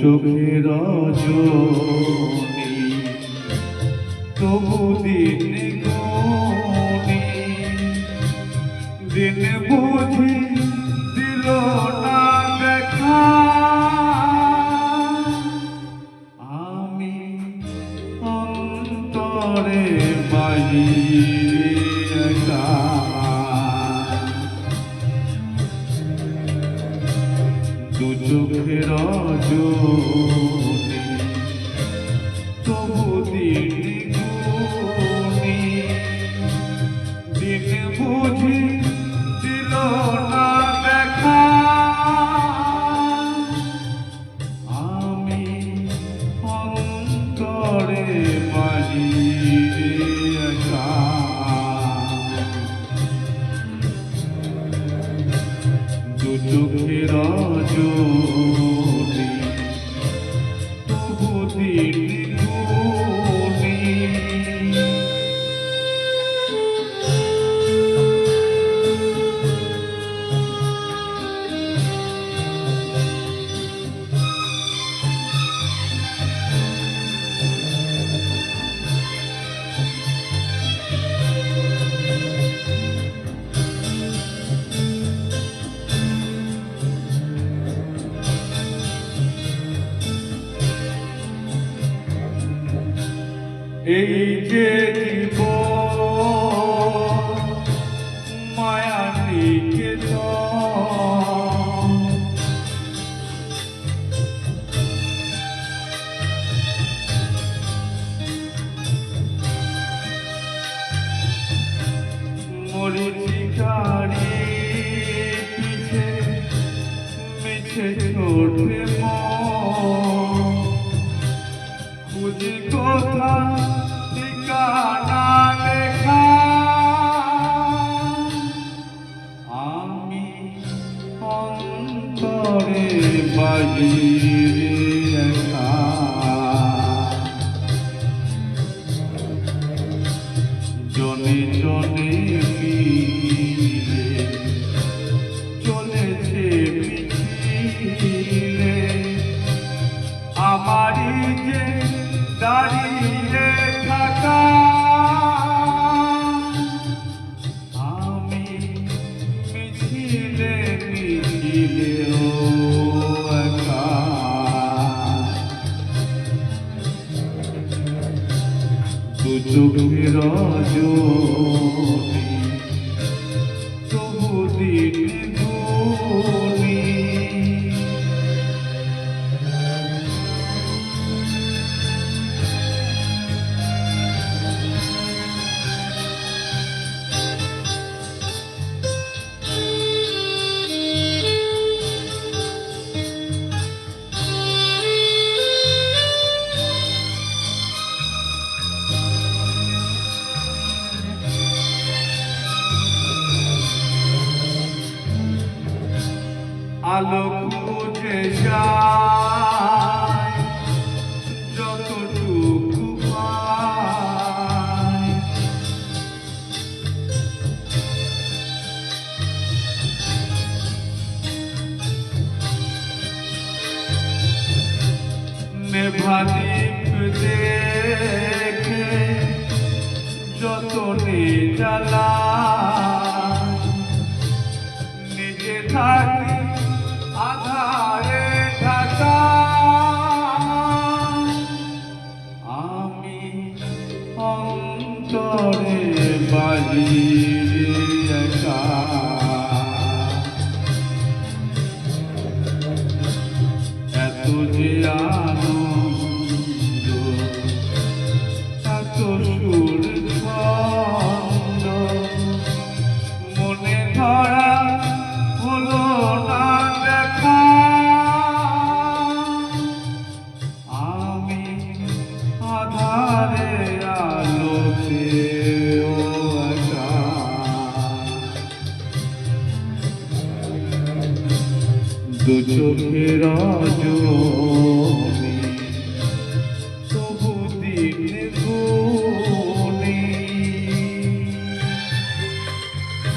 চোখের তবু দিন দিন বুঝি দিল না দেখা। আমি অন্তরে বাহিরে চোখের জোরে 주특필하죠 এই যে মায়া নিকেতন মরিচিকারি পিছে মিছে ছোটে খুঁজি কোথা বাজিরে তবু আলো খুঁজে যায় যতটুকু নেভাদীপ দেখে যতনে জ্বালা অন্তরে বাহিরে একা। এত যে আনন্দ এত সুর মনে ধরা চোখের জমি